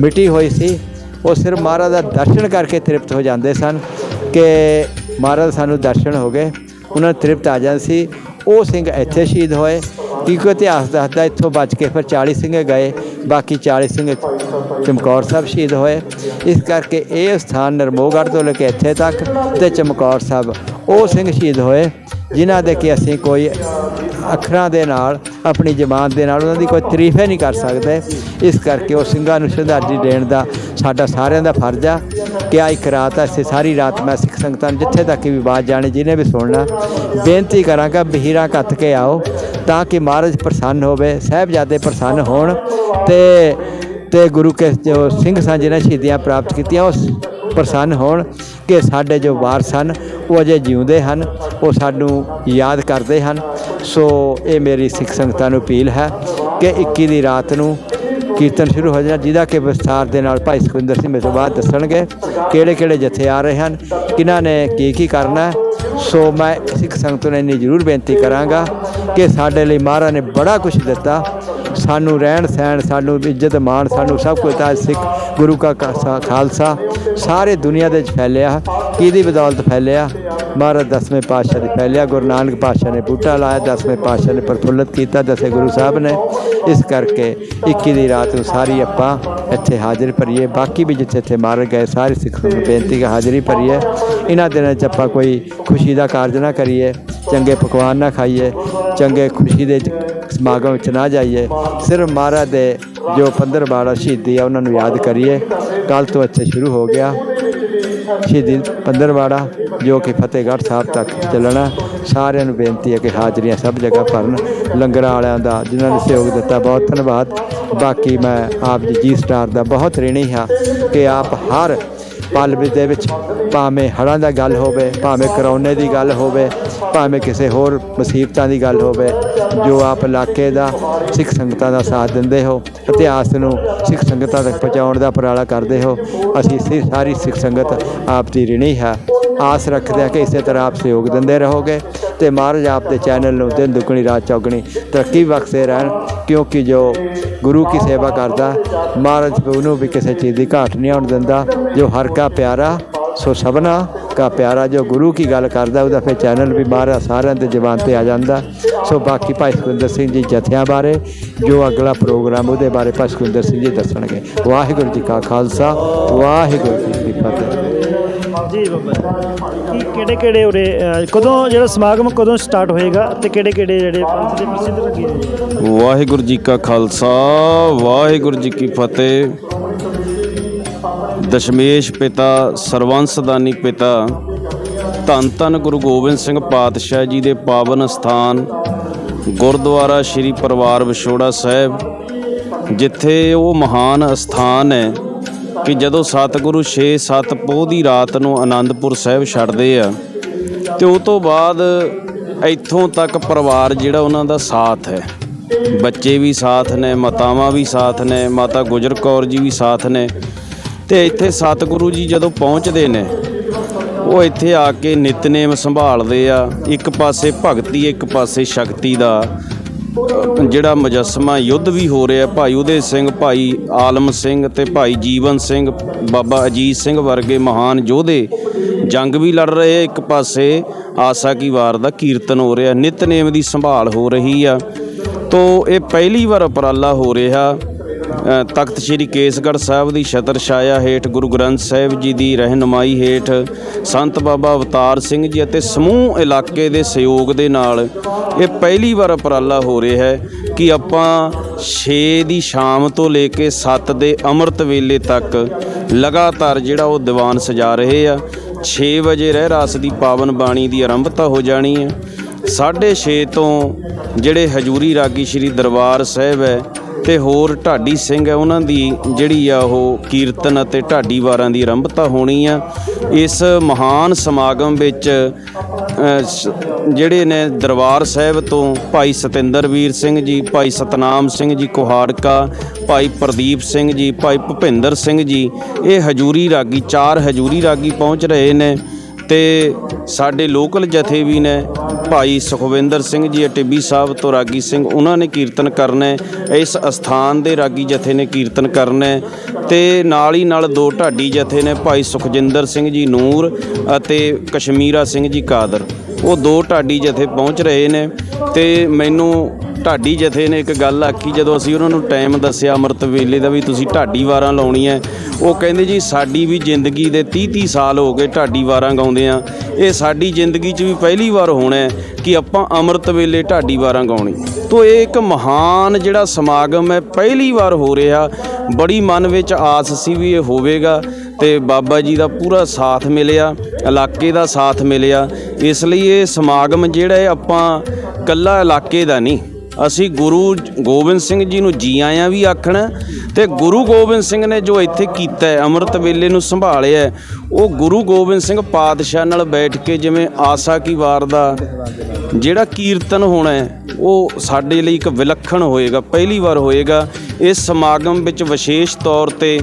ਮਿਟੀ ਹੋਈ ਸੀ, ਉਹ ਸਿਰਫ ਮਹਾਰਾਜ ਦਾ ਦਰਸ਼ਨ ਕਰਕੇ ਤ੍ਰਿਪਤ ਹੋ ਜਾਂਦੇ ਸਨ ਕਿ ਮਹਾਰਾਜ ਸਾਨੂੰ ਦਰਸ਼ਨ ਹੋ ਗਏ, ਉਹਨਾਂ ਨੂੰ ਤ੍ਰਿਪਤ ਆ ਜਾਂਦੀ ਸੀ। ਉਹ ਸਿੰਘ ਇੱਥੇ ਸ਼ਹੀਦ ਹੋਏ ਕਿਉਂਕਿ ਇਤਿਹਾਸ ਦੱਸਦਾ, ਇੱਥੋਂ ਬਚ ਕੇ ਫਿਰ 40 ਸਿੰਘ ਗਏ, ਬਾਕੀ 40 ਸਿੰਘ ਚਮਕੌਰ ਸਾਹਿਬ ਸ਼ਹੀਦ ਹੋਏ। ਇਸ ਕਰਕੇ ਇਹ ਸਥਾਨ ਨਰਮੋਗੜ੍ਹ ਤੋਂ ਲੈ ਕੇ ਇੱਥੇ ਤੱਕ ਤੇ ਚਮਕੌਰ ਸਾਹਿਬ, ਉਹ ਸਿੰਘ ਸ਼ਹੀਦ ਹੋਏ, ਜਿਨ੍ਹਾਂ ਦੇ ਕਿ ਅਸੀਂ ਕੋਈ ਅੱਖਰਾਂ ਦੇ ਨਾਲ, ਆਪਣੀ ਜ਼ਬਾਨ ਦੇ ਨਾਲ, ਉਹਨਾਂ ਦੀ ਕੋਈ ਤਾਰੀਫ ਹੀ ਨਹੀਂ ਕਰ ਸਕਦੇ। ਇਸ ਕਰਕੇ ਉਹ ਸਿੰਘਾਂ ਨੂੰ ਸ਼ਰਧਾਂਜਲੀ ਦੇਣ ਦਾ ਸਾਡਾ ਸਾਰਿਆਂ ਦਾ ਫਰਜ਼ ਆ। ਕਿ ਆ ਇੱਕ ਰਾਤ ਐਸੇ ਸਾਰੀ ਰਾਤ ਮੈਂ ਸਿੱਖ ਸੰਗਤਾਂ ਨੂੰ ਜਿੱਥੇ ਤੱਕ ਵੀ ਆਵਾਜ਼ ਜਾਣੀ, ਜਿਹਨੇ ਵੀ ਸੁਣਨਾ, ਬੇਨਤੀ ਕਰਾਂਗਾ ਬਹੀਰਾ ਕੱਤ ਕੇ ਆਓ, ਤਾਂ ਕਿ ਮਹਾਰਾਜ ਪ੍ਰਸੰਨ ਹੋਵੇ, ਸਾਹਿਬਜ਼ਾਦੇ ਪ੍ਰਸੰਨ ਹੋਣ ਤੇ ਤੇ ਗੁਰੂ ਕੇ ਜੋ ਸਿੰਘ ਸਨ ਜਿਹਨਾਂ ਸ਼ਹੀਦੀਆਂ ਪ੍ਰਾਪਤ ਕੀਤੀਆਂ, ਉਸ ਪ੍ਰਸੰਨ ਹੋਣ ਕਿ ਸਾਡੇ ਜੋ ਵਾਰਸ ਹਨ, ਉਹ ਅਜੇ ਜਿਉਂਦੇ ਹਨ, ਉਹ ਸਾਨੂੰ ਯਾਦ ਕਰਦੇ ਹਨ। ਸੋ ਇਹ ਮੇਰੀ ਸਿੱਖ ਸੰਗਤਾਂ ਨੂੰ ਅਪੀਲ ਹੈ ਕਿ 21 ਦੀ ਰਾਤ ਨੂੰ ਕੀਰਤਨ ਸ਼ੁਰੂ ਹੋ ਜਾਣਾ, ਜਿਹਦਾ ਕਿ ਵਿਸਥਾਰ ਦੇ ਨਾਲ ਭਾਈ ਸੁਖਿੰਦਰ ਸਿੰਘ ਮੇਰੇ ਤੋਂ ਬਾਅਦ ਦੱਸਣਗੇ ਕਿਹੜੇ ਕਿਹੜੇ ਜਥੇ ਆ ਰਹੇ ਹਨ, ਕਿਹਨਾਂ ਨੇ ਕੀ ਕੀ ਕਰਨਾ ਸੋ ਮੈਂ ਸਿੱਖ ਸੰਗਤ ਨੂੰ ਇੰਨੀ ਜ਼ਰੂਰ ਬੇਨਤੀ ਕਰਾਂਗਾ ਕਿ ਸਾਡੇ ਲਈ ਮਹਾਰਾਜ ਨੇ ਬੜਾ ਕੁਝ ਦਿੱਤਾ। ਸਾਨੂੰ ਰਹਿਣ ਸਹਿਣ, ਸਾਨੂੰ ਇੱਜ਼ਤ ਮਾਣ, ਸਾਨੂੰ ਸਭ ਕੁਝ ਤਾਂ ਸਿੱਖ ਗੁਰੂ ਕਾ ਖਾਲਸਾ- ਖਾਲਸਾ। ਸਾਰੇ ਦੁਨੀਆ ਦੇ ਵਿੱਚ ਫੈਲਿਆ ਕਿਹਦੀ ਬਦੌਲਤ ਫੈਲਿਆ? ਮਹਾਰਾਜ ਦਸਵੇਂ ਪਾਤਸ਼ਾਹ ਦੀ ਫੈਲਿਆ ਗੁਰੂ ਨਾਨਕ ਪਾਤਸ਼ਾਹ ਨੇ ਬੂਟਾ ਲਾਇਆ, ਦਸਵੇਂ ਪਾਤਸ਼ਾਹ ਨੇ ਪ੍ਰਫੁੱਲਤ ਕੀਤਾ, ਦਸੇ ਗੁਰੂ ਸਾਹਿਬ ਨੇ। ਇਸ ਕਰਕੇ 21 ਦੀ ਰਾਤ ਨੂੰ ਸਾਰੀ ਆਪਾਂ ਇੱਥੇ ਹਾਜ਼ਰ ਭਰੀਏ। ਬਾਕੀ ਵੀ ਜਿੱਥੇ ਇੱਥੇ ਮਾਰ ਗਏ, ਸਾਰੇ ਸਿੱਖਾਂ ਨੂੰ ਬੇਨਤੀ ਕਿ ਹਾਜ਼ਰੀ ਭਰੀਏ। ਇਹਨਾਂ ਦਿਨਾਂ 'ਚ ਆਪਾਂ ਕੋਈ ਖੁਸ਼ੀ ਦਾ ਕਾਰਜ ਨਾ ਕਰੀਏ, ਚੰਗੇ ਪਕਵਾਨ ਨਾ ਖਾਈਏ, ਚੰਗੇ ਖੁਸ਼ੀ ਦੇ ਸਮਾਗਮ ਵਿੱਚ ਨਾ ਜਾਈਏ। ਸਿਰਫ ਮਹਾਰਾਜ ਦੇ ਜੋ ਪੰਦਰਵਾੜਾ ਸ਼ਹੀਦੀ ਆ, ਉਹਨਾਂ ਨੂੰ ਯਾਦ ਕਰੀਏ। ਕੱਲ ਤੋਂ ਇੱਥੇ ਸ਼ੁਰੂ ਹੋ ਗਿਆ। ਸ਼ਹੀਦੀ ਪੰਦਰਵਾੜਾ ਜੋ ਕਿ ਫਤਿਹਗੜ੍ਹ ਸਾਹਿਬ ਤੱਕ ਚੱਲਣਾ। ਸਾਰਿਆਂ ਨੂੰ ਬੇਨਤੀ ਹੈ ਕਿ ਹਾਜ਼ਰੀਆਂ ਸਭ ਜਗ੍ਹਾ ਭਰਨ। ਲੰਗਰਾਂ ਵਾਲਿਆਂ ਦਾ ਜਿਨ੍ਹਾਂ ਨੇ ਸਹਿਯੋਗ ਦਿੱਤਾ, ਬਹੁਤ ਧੰਨਵਾਦ। ਬਾਕੀ ਮੈਂ ਆਪ ਜੀ ਜੀ ਸਟਾਰ ਦਾ ਬਹੁਤ ਰਹਿਣੀ ਹਾਂ ਕਿ ਆਪ ਹਰ ਪਲ ਵਿੱਚ ਦੇ ਵਿੱਚ ਭਾਵੇਂ ਹੜ੍ਹਾਂ ਦਾ ਗੱਲ ਹੋਵੇ, ਭਾਵੇਂ ਕਰੋਨੇ ਦੀ ਗੱਲ ਹੋਵੇ, ਭਾਵੇਂ ਕਿਸੇ ਹੋਰ ਮੁਸੀਬਤਾਂ ਦੀ ਗੱਲ ਹੋਵੇ, ਜੋ ਆਪ ਇਲਾਕੇ ਦਾ, ਸਿੱਖ ਸੰਗਤਾਂ ਦਾ ਸਾਥ ਦਿੰਦੇ ਹੋ, ਇਤਿਹਾਸ ਨੂੰ ਸਿੱਖ ਸੰਗਤਾਂ ਤੱਕ ਪਹੁੰਚਾਉਣ ਦਾ ਉਪਰਾਲਾ ਕਰਦੇ ਹੋ, ਅਸੀਂ ਸਾਰੀ ਸਿੱਖ ਸੰਗਤ ਆਪ ਦੀ ਰਿਣੀ ਹੈ। ਆਸ ਰੱਖਦੇ ਹਾਂ ਕਿ ਇਸੇ ਤਰ੍ਹਾਂ ਆਪ ਸਹਿਯੋਗ ਦਿੰਦੇ ਰਹੋਗੇ ਤੇ ਮਹਾਰਾਜ ਆਪ ਦੇ ਚੈਨਲ ਨੂੰ ਦਿਨ ਦੁਗਣੀ, ਰਾਤ ਚੌਗਣੀ ਤਰੱਕੀ ਬਖਸ਼ਦੇ ਰਹਿਣ, ਕਿਉਂਕਿ ਜੋ ਗੁਰੂ ਕੀ ਸੇਵਾ ਕਰਦਾ, ਮਹਾਰਾਜ ਉਹਨੂੰ ਵੀ ਕਿਸੇ ਚੀਜ਼ ਦੀ ਘਾਟ ਨਹੀਂ ਆਉਣ ਦਿੰਦਾ। ਜੋ ਹਰ ਕਾ ਪਿਆਰਾ, ਸੋ ਸਭਨਾ ਕਾ ਪਿਆਰਾ, ਜੋ ਗੁਰੂ ਕੀ ਗੱਲ ਕਰਦਾ, ਉਹਦਾ ਫਿਰ ਚੈਨਲ ਵੀ ਬਾਹਰ ਸਾਰਿਆਂ ਦੇ ਜ਼ਬਾਨ ਤੇ ਆ ਜਾਂਦਾ। ਸੋ ਬਾਕੀ ਭਾਈ ਸੁਖਿੰਦਰ ਸਿੰਘ ਜੀ ਜਥਿਆਂ ਬਾਰੇ, ਜੋ ਅਗਲਾ ਪ੍ਰੋਗਰਾਮ ਉਹਦੇ ਬਾਰੇ ਭਾਈ ਸੁਖਿੰਦਰ ਸਿੰਘ ਜੀ ਦੱਸਣਗੇ। ਵਾਹਿਗੁਰੂ ਜੀ ਕਾ ਖਾਲਸਾ, ਵਾਹਿਗੁਰੂ ਜੀ ਕੀ ਫਤਿਹ। ਜੀ ਬਾਬਾ ਜੀ। ਕੀ ਕਿਹੜੇ ਕਿਹੜੇ ਉਰੇ ਅ, ਕਦੋਂ ਜਿਹੜਾ ਸਮਾਗਮ ਕਦੋਂ ਸਟਾਰਟ ਹੋਏਗਾ ਤੇ ਕਿਹੜੇ ਕਿਹੜੇ ਜਿਹੜੇ ਪੰਥ ਦੇ ਪ੍ਰਸਿੱਧ ਵਕੀਲ ਨੇ? ਵਾਹਿਗੁਰੂ ਜੀ ਕਾ ਖਾਲਸਾ ਵਾਹਿਗੁਰੂ ਜੀ ਕੀ ਫਤਿਹ। ਦਸ਼ਮੇਸ਼ ਪਿਤਾ ਸਰਵੰਸਦਾਨੀ ਪਿਤਾ ਧੰਨ ਧੰਨ ਗੁਰੂ ਗੋਬਿੰਦ ਸਿੰਘ ਪਾਤਸ਼ਾਹ ਜੀ ਦੇ ਪਾਵਨ ਸਥਾਨ ਗੁਰਦੁਆਰਾ ਸ੍ਰੀ ਪਰਿਵਾਰ ਵਿਛੋੜਾ ਸਾਹਿਬ ਜਿੱਥੇ ਉਹ ਮਹਾਨ ਅਸਥਾਨ ਹੈ। ਕਿ ਜਦੋਂ ਸਤਿਗੁਰੂ 6-7 ਪੋਹ ਦੀ ਰਾਤ ਨੂੰ ਆਨੰਦਪੁਰ ਸਾਹਿਬ ਛੱਡਦੇ ਆ, ਤੇ ਉਹ ਤੋਂ ਬਾਅਦ ਇੱਥੋਂ ਤੱਕ ਪਰਿਵਾਰ ਜਿਹੜਾ ਉਹਨਾਂ ਦਾ ਸਾਥ ਹੈ। ਬੱਚੇ ਵੀ ਸਾਥ ਨੇ, ਮਾਤਾਵਾਂ ਵੀ ਸਾਥ ਨੇ, ਮਾਤਾ ਗੁਜਰ ਕੌਰ ਜੀ ਵੀ ਸਾਥ ਨੇ। ਤੇ ਇੱਥੇ ਸਤਿਗੁਰੂ ਜੀ ਜਦੋਂ ਪਹੁੰਚਦੇ ਨੇ, ਉਹ ਇੱਥੇ ਆ ਕੇ ਨਿਤਨੇਮ ਸੰਭਾਲਦੇ ਆ। ਇੱਕ ਪਾਸੇ ਭਗਤੀ, ਇੱਕ ਪਾਸੇ ਸ਼ਕਤੀ ਦਾ। ਜਿਹੜਾ ਮੁਜੱਸਮਾ ਯੁੱਧ ਵੀ ਹੋ ਰਿਹਾ, ਭਾਈ ਉਦੇ ਸਿੰਘ, ਭਾਈ ਆਲਮ ਸਿੰਘ ਤੇ ਭਾਈ ਜੀਵਨ ਸਿੰਘ, ਬਾਬਾ ਅਜੀਤ ਸਿੰਘ ਵਰਗੇ ਮਹਾਨ ਯੋਧੇ ਜੰਗ ਵੀ ਲੜ ਰਹੇ ਇੱਕ ਪਾਸੇ ਆਸਾ ਕੀ ਵਾਰ ਦਾ ਕੀਰਤਨ ਹੋ ਰਿਹਾ, ਨਿਤਨੇਮ ਦੀ ਸੰਭਾਲ ਹੋ ਰਹੀ ਆ। ਤੋ ਇਹ ਪਹਿਲੀ ਵਾਰ ਉਪਰਾਲਾ ਹੋ ਰਿਹਾ। ਤਖਤ ਸ੍ਰੀ ਕੇਸਗੜ੍ਹ ਸਾਹਿਬ ਦੀ ਛਤਰ ਛਾਇਆ ਹੇਠ ਗੁਰੂ ਗ੍ਰੰਥ ਸਾਹਿਬ ਜੀ ਦੀ ਰਹਿਨਮਾਈ ਹੇਠ ਸੰਤ ਬਾਬਾ ਅਵਤਾਰ ਸਿੰਘ ਜੀ ਅਤੇ ਸਮੂਹ ਇਲਾਕੇ ਦੇ ਸਹਿਯੋਗ ਦੇ ਨਾਲ ਇਹ ਪਹਿਲੀ ਵਾਰ ਉਪਰਾਲਾ ਹੋ ਰਿਹਾ ਹੈ ਕਿ ਆਪਾਂ 6 ਦੀ ਸ਼ਾਮ ਤੋਂ ਲੈ ਕੇ 7 ਦੇ ਅੰਮ੍ਰਿਤ ਵੇਲੇ ਤੱਕ ਲਗਾਤਾਰ ਜਿਹੜਾ ਉਹ ਦੀਵਾਨ ਸਜਾ ਰਹੇ ਆ। 6 ਵਜੇ ਰਹਿ ਰਾਸ ਦੀ ਪਾਵਨ ਬਾਣੀ ਦੀ ਆਰੰਭਤਾ ਹੋ ਜਾਣੀ ਹੈ। 6:30 ਤੋਂ ਜਿਹੜੇ ਹਜੂਰੀ ਰਾਗੀ ਸ੍ਰੀ ਦਰਬਾਰ ਸਾਹਿਬ ਹੈ ਤੇ ਹੋਰ ਢਾਡੀ ਸਿੰਘ ਹੈ, ਉਹਨਾਂ ਦੀ ਜਿਹੜੀ ਆ ਉਹ ਕੀਰਤਨ ਅਤੇ ਢਾਡੀ ਵਾਰਾਂ ਦੀ ਆਰੰਭਤਾ ਹੋਣੀ ਆ। ਇਸ ਮਹਾਨ ਸਮਾਗਮ ਵਿੱਚ ਸ- ਜਿਹੜੇ ਨੇ ਦਰਬਾਰ ਸਾਹਿਬ ਤੋਂ ਭਾਈ ਸਤਿੰਦਰ ਵੀਰ ਸਿੰਘ ਜੀ, ਭਾਈ ਸਤਨਾਮ ਸਿੰਘ ਜੀ ਕੁਹਾੜਕਾ, ਭਾਈ ਪ੍ਰਦੀਪ ਸਿੰਘ ਜੀ, ਭਾਈ ਭੁਪਿੰਦਰ ਸਿੰਘ ਜੀ, ਇਹ ਹਜੂਰੀ ਰਾਗੀ, ਚਾਰ ਹਜੂਰੀ ਰਾਗੀ ਪਹੁੰਚ ਰਹੇ ਨੇ। ਤੇ ਸਾਡੇ ਲੋਕਲ ਜਥੇ ਵੀ ਨੇ ਭਾਈ ਸੁਖਵਿੰਦਰ ਸਿੰਘ ਜੀ ਟਿੱਬੀ ਸਾਹਿਬ ਤੋਂ ਰਾਗੀ ਸਿੰਘ, ਉਹਨਾਂ ਨੇ ਕੀਰਤਨ ਕਰਨਾ ਇਸ ਅਸਥਾਨ ਦੇ ਰਾਗੀ ਜਥੇ ਨੇ ਕੀਰਤਨ ਕਰਨਾ ਹੈ ਤੇ ਨਾਲ ਹੀ ਨਾਲ ਦੋ ਢਾਡੀ ਜਥੇ ਨੇ, ਭਾਈ ਸੁਖਜਿੰਦਰ ਸਿੰਘ ਜੀ ਨੂਰ ਅਤੇ ਕਸ਼ਮੀਰਾ ਸਿੰਘ ਜੀ ਕਾਦਰ। ਉਹ ਦੋ ਢਾਡੀ ਜਥੇ ਪਹੁੰਚ ਰਹੇ ਨੇ ਤੇ ਮੈਨੂੰ ਢਾਡੀ ਜਥੇ ਨੇ ਇੱਕ ਗੱਲ ਆਖੀ, ਜਦੋਂ ਅਸੀਂ ਉਹਨਾਂ ਨੂੰ ਟਾਈਮ ਦੱਸਿਆ ਅੰਮ੍ਰਿਤ ਵੇਲੇ ਦਾ ਵੀ ਤੁਸੀਂ ਢਾਡੀ ਵਾਰਾਂ ਲਾਉਣੀ ਹੈ, ਉਹ ਕਹਿੰਦੇ ਜੀ ਸਾਡੀ ਵੀ ਜ਼ਿੰਦਗੀ ਦੇ 30 30 ਸਾਲ ਹੋ ਗਏ ਢਾਡੀ ਵਾਰਾਂ ਗਾਉਂਦੇ ਆ ਇਹ ਸਾਡੀ ਜ਼ਿੰਦਗੀ 'ਚ ਵੀ ਪਹਿਲੀ ਵਾਰ ਹੋਣਾ ਹੈ ਕਿ ਆਪਾਂ ਅੰਮ੍ਰਿਤ ਵੇਲੇ ਢਾਡੀ ਵਾਰਾਂ ਗਾਉਣੀ। ਤੋ ਇਹ ਇੱਕ ਮਹਾਨ ਜਿਹੜਾ ਸਮਾਗਮ ਹੈ, ਪਹਿਲੀ ਵਾਰ ਹੋ ਰਿਹਾ। ਬੜੀ ਮਨ ਵਿੱਚ ਆਸ ਸੀ ਵੀ ਇਹ ਹੋਵੇਗਾ ਤੇ ਬਾਬਾ ਜੀ ਦਾ ਪੂਰਾ ਸਾਥ ਮਿਲਿਆ, ਇਲਾਕੇ ਦਾ ਸਾਥ ਮਿਲਿਆ। ਇਸ ਲਈ ਇਹ ਸਮਾਗਮ ਜਿਹੜਾ ਹੈ, ਆਪਾਂ ਕੱਲਾ ਇਲਾਕੇ ਦਾ ਨਹੀਂ ਅਸੀਂ ਗੁਰੂ ਗੋਬਿੰਦ ਸਿੰਘ ਜੀ ਨੂੰ ਜੀ ਆਇਆਂ ਵੀ ਆਖਣਾ ਤੇ ਗੁਰੂ ਗੋਬਿੰਦ ਸਿੰਘ ਨੇ ਜੋ ਇੱਥੇ ਕੀਤਾ ਹੈ, ਅੰਮ੍ਰਿਤ ਵੇਲੇ ਨੂੰ ਸੰਭਾਲਿਆ ਉਹ ਗੁਰੂ ਗੋਬਿੰਦ ਸਿੰਘ ਪਾਤਸ਼ਾਹ ਨਾਲ ਬੈਠ ਕੇ ਜਿਵੇਂ ਆਸਾ ਕੀ ਵਾਰ ਦਾ ਜਿਹੜਾ ਕੀਰਤਨ ਹੋਣਾ ਉਹ ਸਾਡੇ ਲਈ ਇੱਕ ਵਿਲੱਖਣ ਹੋਏਗਾ, ਪਹਿਲੀ ਵਾਰ ਹੋਏਗਾ। ਇਸ ਸਮਾਗਮ ਵਿੱਚ ਵਿਸ਼ੇਸ਼ ਤੌਰ ਤੇ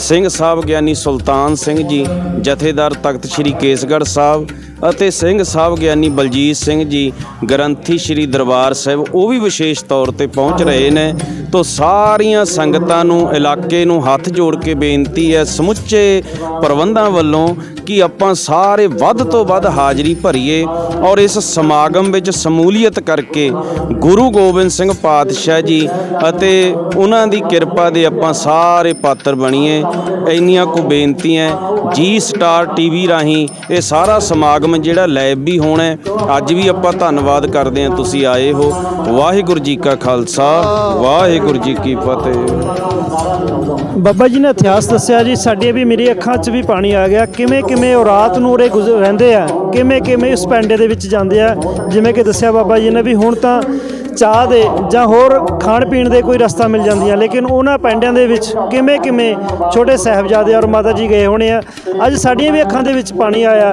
ਸਿੰਘ ਸਾਹਿਬ ਗਿਆਨੀ ਸੁਲਤਾਨ ਸਿੰਘ ਜੀ, ਜਥੇਦਾਰ ਤਖਤ ਸ੍ਰੀ ਕੇਸਗੜ੍ਹ ਸਾਹਿਬ ਅਤੇ ਸਿੰਘ ਸਾਹਿਬ ਗਿਆਨੀ ਬਲਜੀਤ ਸਿੰਘ ਜੀ ਗ੍ਰੰਥੀ ਸ੍ਰੀ ਦਰਬਾਰ ਸਾਹਿਬ, ਉਹ ਵੀ ਵਿਸ਼ੇਸ਼ ਤੌਰ ਤੇ ਪਹੁੰਚ ਰਹੇ ਨੇ। ਤੋਂ ਸਾਰੀਆਂ ਸੰਗਤਾਂ ਨੂੰ, ਇਲਾਕੇ ਨੂੰ ਹੱਥ ਜੋੜ ਕੇ ਬੇਨਤੀ ਹੈ, ਸਮੁੱਚੇ ਪ੍ਰਬੰਧਾਂ ਵੱਲੋਂ ਕਿ ਆਪਾਂ ਸਾਰੇ ਵੱਧ ਤੋਂ ਵੱਧ ਹਾਜ਼ਰੀ ਭਰੀਏ ਔਰ ਇਸ ਸਮਾਗਮ ਵਿੱਚ ਸਮੂਲੀਅਤ ਕਰਕੇ ਗੁਰੂ ਗੋਬਿੰਦ ਸਿੰਘ ਪਾਤਸ਼ਾਹ ਜੀ ਅਤੇ ਉਹਨਾਂ ਦੀ ਕਿਰਪਾ ਦੇ ਆਪਾਂ ਸਾਰੇ ਪਾਤਰ ਬਣੀਏ। ਇੰਨੀਆਂ ਕੁ ਬੇਨਤੀਆਂ ਜੀ ਸਟਾਰ ਟੀਵੀ ਰਾਹੀਂ ਇਹ ਸਾਰਾ ਸਮਾਗਮ ਜਿਹੜਾ ਲਾਈਵ ਵੀ ਹੋਣਾ ਅੱਜ ਵੀ ਆਪਾਂ ਧੰਨਵਾਦ ਕਰਦੇ ਹਾਂ। ਤੁਸੀਂ ਆਏ ਹੋ। ਵਾਹਿਗੁਰੂ ਜੀ ਕਾ ਖਾਲਸਾ। ਵਾਹਿਗੁਰੂ ਜੀ ਕੀ ਫਤਿਹ। ਬਾਬਾ ਜੀ ਨੇ ਇਤਿਹਾਸ ਦੱਸਿਆ ਜੀ ਸਾਡੇ ਵੀ ਮੇਰੀ ਅੱਖਾਂ 'ਚ ਵੀ ਪਾਣੀ ਆ ਗਿਆ। ਕਿਵੇਂ ਕਿਵੇਂ ਉਹ ਰਾਤ ਨੂੰ ਉਰੇ ਗੁਜ਼ਰ ਰਹਿੰਦੇ ਆ? ਕਿਵੇਂ ਕਿਵੇਂ ਇਸ ਪੈਂਡੇ ਦੇ ਵਿੱਚ ਜਾਂਦੇ ਆ? ਜਿਵੇਂ ਕਿ ਦੱਸਿਆ ਬਾਬਾ ਜੀ ਨੇ ਵੀ ਹੁਣ ਤਾਂ ਚਾਹ ਦੇ ਜਾਂ ਹੋਰ ਖਾਣ ਪੀਣ ਦੇ ਕੋਈ ਰਸਤਾ ਮਿਲ ਜਾਂਦੀਆਂ, ਲੇਕਿਨ ਉਹਨਾਂ ਪੈਂਡਿਆਂ ਦੇ ਵਿੱਚ ਕਿਵੇਂ ਕਿਵੇਂ ਛੋਟੇ ਸਾਹਿਬਜ਼ਾਦੇ ਔਰ ਮਾਤਾ ਜੀ ਗਏ ਹੋਣੇ ਆ। ਅੱਜ ਸਾਡੀਆਂ ਵੀ ਅੱਖਾਂ ਦੇ ਵਿੱਚ ਪਾਣੀ ਆਇਆ।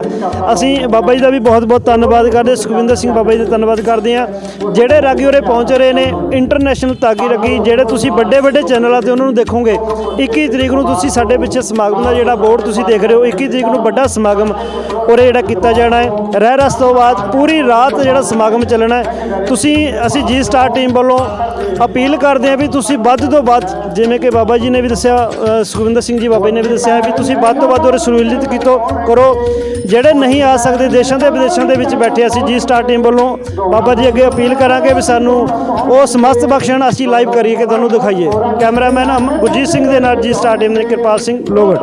ਅਸੀਂ ਬਾਬਾ ਜੀ ਦਾ ਵੀ ਬਹੁਤ ਬਹੁਤ ਧੰਨਵਾਦ ਕਰਦੇ ਸੁਖਵਿੰਦਰ ਸਿੰਘ ਬਾਬਾ ਜੀ ਦਾ ਧੰਨਵਾਦ ਕਰਦੇ ਆ ਜਿਹੜੇ ਰਾਗੀ ਉਰੇ ਪਹੁੰਚ ਰਹੇ ਨੇ ਇੰਟਰਨੈਸ਼ਨਲ ਤਾਗੀ ਰਾਗੀ, ਜਿਹੜੇ ਤੁਸੀਂ ਵੱਡੇ ਵੱਡੇ ਚੈਨਲਾਂ ਤੇ ਉਹਨਾਂ ਨੂੰ ਦੇਖੋਗੇ 21 ਤਰੀਕ ਨੂੰ ਤੁਸੀਂ ਸਾਡੇ ਪਿੱਛੇ ਸਮਾਗਮ ਦਾ ਜਿਹੜਾ ਬੋਰਡ ਤੁਸੀਂ ਦੇਖ ਰਹੇ ਹੋ 21 ਤਰੀਕ ਨੂੰ ਵੱਡਾ ਸਮਾਗਮ ਉਰੇ ਜਿਹੜਾ ਕੀਤਾ ਜਾਣਾ ਹੈ। ਰਹਿ ਰਸ ਤੋਂ ਬਾਅਦ ਪੂਰੀ ਰਾਤ ਜਿਹੜਾ ਸਮਾਗਮ ਚੱਲਣਾ ਹੈ। ਤੁਸੀਂ, ਅਸੀਂ ਜੀ ਸਟਾਰ ਟੀਮ ਵੱਲੋਂ ਅਪੀਲ ਕਰਦੇ ਹਾਂ ਵੀ ਤੁਸੀਂ ਵੱਧ ਤੋਂ ਵੱਧ, ਜਿਵੇਂ ਕਿ ਬਾਬਾ ਜੀ ਨੇ ਵੀ ਦੱਸਿਆ ਸੁਖਵਿੰਦਰ ਸਿੰਘ ਜੀ ਬਾਬਾ ਜੀ ਨੇ ਵੀ ਦੱਸਿਆ ਵੀ ਤੁਸੀਂ ਵੱਧ ਤੋਂ ਵੱਧ ਉਰੇ ਸਹੂਲਤ ਕੀਤੋ ਕਰੋ। ਜਿਹੜੇ ਨਹੀਂ ਆ ਸਕਦੇ ਦੇਸ਼ਾਂ ਦੇ ਵਿਦੇਸ਼ਾਂ ਦੇ ਵਿੱਚ ਬੈਠੇ ਅਸੀਂ, ਜੀ ਸਟਾਰ ਟੀਮ ਵੱਲੋਂ ਬਾਬਾ ਜੀ ਅੱਗੇ ਅਪੀਲ ਕਰਾਂਗੇ ਵੀ ਸਾਨੂੰ ਉਹ ਸਮਸਤ ਬਖਸ਼ਣ ਅਸੀਂ ਲਾਈਵ ਕਰੀਏ ਕਿ ਤੁਹਾਨੂੰ ਦਿਖਾਈਏ। ਕੈਮਰਾਮੈਨ ਅਮ- ਗੁਰਜੀਤ ਸਿੰਘ ਦੇ ਨਾਲ ਜੀ ਸਟਾਰ ਟੀਮ ਦੇ ਕਿਰਪਾਲ ਸਿੰਘ ਲੋਗੜ